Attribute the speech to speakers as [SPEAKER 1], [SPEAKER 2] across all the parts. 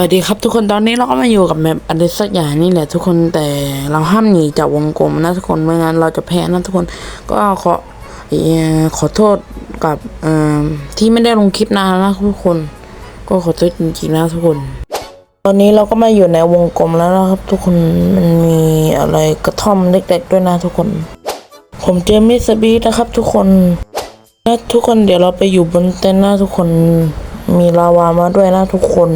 [SPEAKER 1] สวัสดีครับทุกคนตอนนี้เราก็มาอยู่กับแมปอะไรสักอย่างนี่แหละทุกคนแต่เราห้ามหนีจากวงกลมนะทุกคนไม่งั้นเราจะแพ้นะทุกคนก็ขอขอโทษกับที่ไม่ได้ลงคลิปนานนะทุกคน ก็ขอโทษจริงๆนะทุกคน ตอนนี้เราก็มาอยู่ในวงกลมแล้วนะครับ ทุกคนมันมีอะไรกระท่อมเล็ก ๆ ด้วยนะทุกคน ผมเจอมิสบีนะครับ ทุกคนนะทุกคนเดี๋ยวเราไปอยู่บนเต็นท์นะทุกคนมีลาวามาด้วยนะทุกคน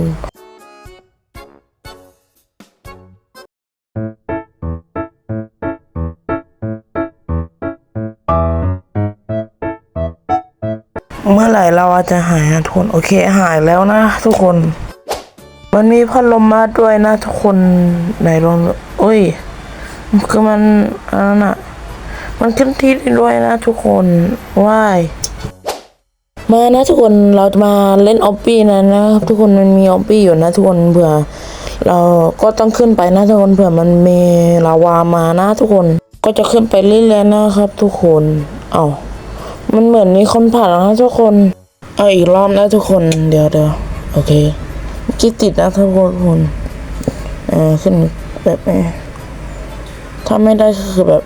[SPEAKER 1] เมื่อไหร่เราอาจจะหายนะทุกคนโอเคหายแล้วนะทุกคน มันมีพัดลมมาด้วยนะทุกคนไหนลองโอ้ยคือมันอันนั้นอะมันขึ้นที่ด้ด้วยนะทุกคนว้ายมานะทุกคนเราจะมาเล่นออปปี้นะนะครับทุกคนมันมีออปปี้อยู่นะทุกคนเผื่อ เราก็ต้องขึ้นไปนะทุกคนเผื่อมันมีลาวามานะทุกคนก็จะขึ้นไปเรื่อยๆนะครับทุกคนเอา มันเหมือนมีคนผ่านแล้วนะทุกคน เอาอีกรอบนะทุกคน เดี๋ยวเดี๋ยวโอเคคิดติดนะทุกคนเออขึ้นแบบนี้ถ้าไม่ได้ก็คือแบบ